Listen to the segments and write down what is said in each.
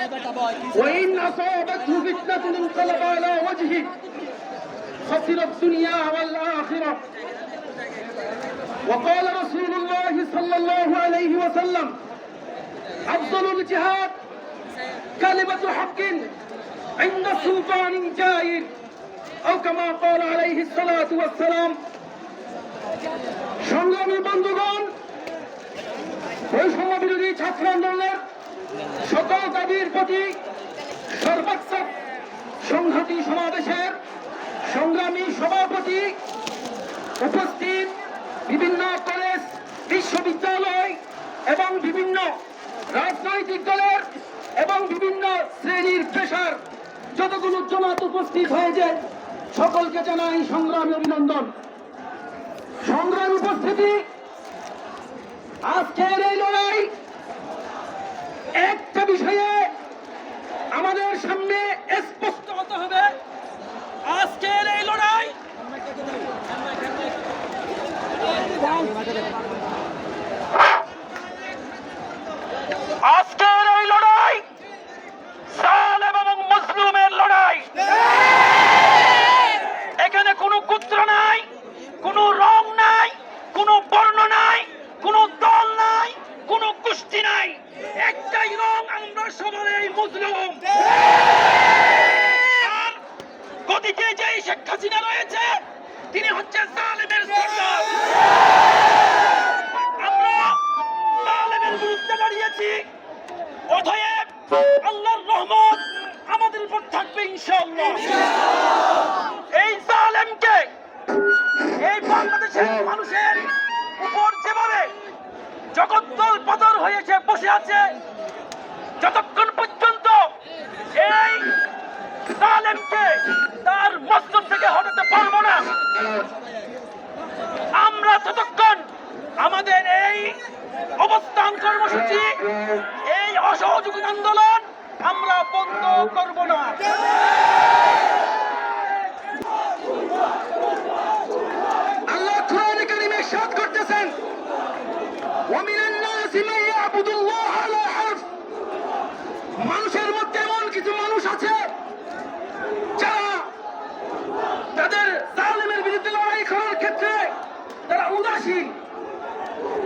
به وإن أصابته فتنة انقلب على وجهه خسر الدنيا والآخرة وقال رسول الله صلى الله عليه وسلم أفضل الجهاد كلمة حق عند سلطان جائر أو كما قال عليه الصلاة والسلام সংগ্রামী বন্ধুগণ বৈষম্য বিরোধী ছাত্র আন্দোলনের সকল প্রতি সর্বাত্মক সংহতি সমাবেশের সংগ্রামী সভাপতি উপস্থিত বিভিন্ন কলেজ, বিশ্ববিদ্যালয় এবং বিভিন্ন রাজনৈতিক দলের এবং বিভিন্ন শ্রেণির পেশার যতগুলো জমাত উপস্থিত হয়েছে, সকলকে জানাই সংগ্রামী অভিনন্দন। সংগ্রাম উপস্থিতি, আজকের এই লড়াই একটা বিষয়ে আমাদের সামনে হতে হবে, আজকের এই লড়াই আজকের এই লড়াই সালেম এবং মুসলিমের লড়াই। এখানে কোনো কুত্র নাই, কোনো রং নাই, কোনো বর্ণ নাই, কোনো দল নাই, কোনো কুষ্টি নাই। একটাই রং আমরা সবাই মুসলিম দাঁড়িয়েছি অতএব আল্লাহর রহমত আমাদের উপর থাকবে ইনশাআল্লাহ। এই জালেমকে, এই বাংলাদেশের মানুষের উপর যেভাবে জগদ্দল পতর হয়েছে, বসে আছে, যতক্ষণ পর্যন্ত এই জালেমকে তার মস্তক থেকে হটাতে পারব মানুষের মধ্যে এমন কিছু মানুষ আছে যারা তাদের জালেমের বিরুদ্ধে লড়াই করার ক্ষেত্রে তারা উদাসীন।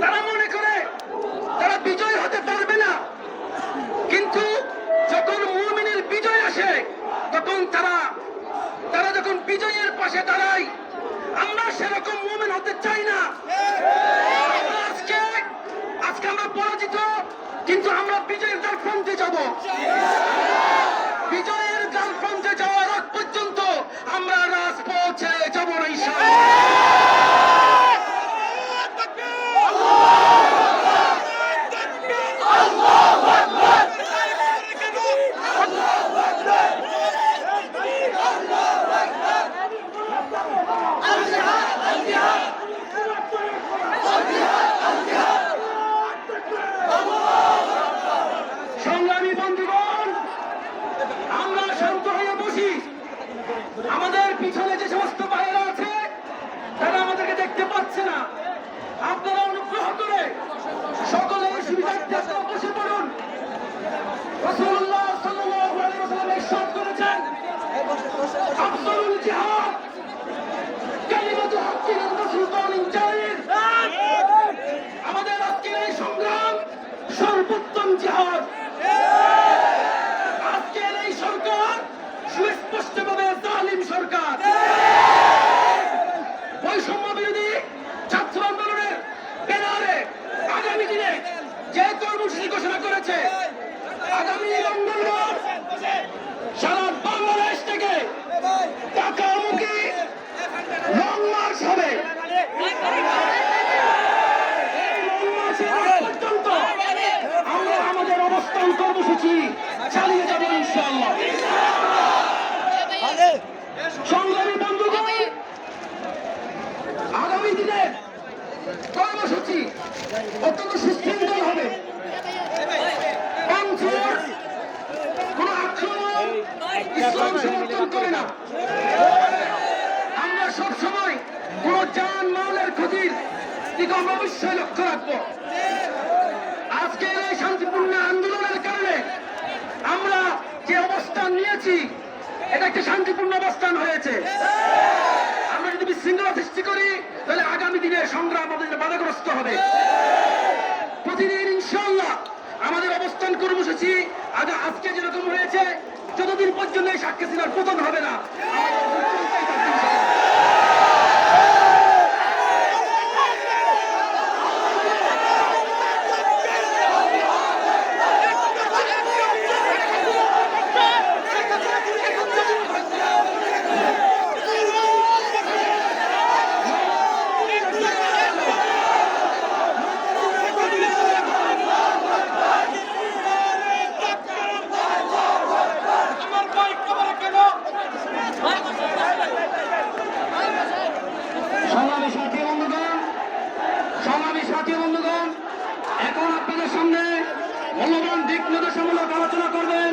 তারা মনে করে তারা বিজয় হতে পারবে না। কিন্তু যখন মুমিনের বিজয় আসে, তখন তারা তারা যখন বিজয়ের পাশে দাঁড়ায়, আমরা সেরকম মুমিন হতে চাই না। 加油 জিহাদ আজকের এই সরকার সুস্পষ্টভাবে জালিম সরকার বৈষম্য বিরোধী ছাত্র আন্দোলনের ব্যানারে আগামী দিনে যে কর্মসূচি ঘোষণা করেছে আগামী মঙ্গলবার সারা বাংলাদেশ থেকে ঢাকামুখী লং মার্চ হবে এই লং মার্চের আগ পর্যন্ত আমরা আমাদের অবস্থান কর্মসূচি চালিয়ে যাব ইনশাআল্লাহ। সংগ্রামী বন্ধুগণ আগামী দিনে কর্মসূচি অত্যন্ত সুশৃঙ্খল হবে। কোনো আক্রমণ ইসলাম সমর্থন করে না। আমরা সব সময় কোন যান মালের ক্ষতির দিকে অবশ্যই লক্ষ্য রাখব আজকের এই শান্তিপূর্ণ আন্দোলনের কারণে আমরা যে নিয়েছি এটা একটা শান্তিপূর্ণ অবস্থান হয়েছে। আমরা যদি বিশৃঙ্খলা সৃষ্টি করি, তাহলে আগামী দিনে সংগ্রাম আমাদের বাধাগ্রস্ত হবে। প্রতিদিন ইনশাল্লাহ আমাদের অবস্থান কর্মসূচি আগে আজকে যেরকম হয়েছে, যতদিন পর্যন্ত এই সাক্ষী সিনার পতন হবে না আমাদের অবস্থান চলতেই থাকবে ইনশাআল্লাহ। সংগ্রামী সাথী বন্ধুগণ সংগ্রামী সাথী বন্ধুগণ এখন আপনাদের সামনে মূল্যবান দিক নির্দেশমূলক আলোচনা করবেন।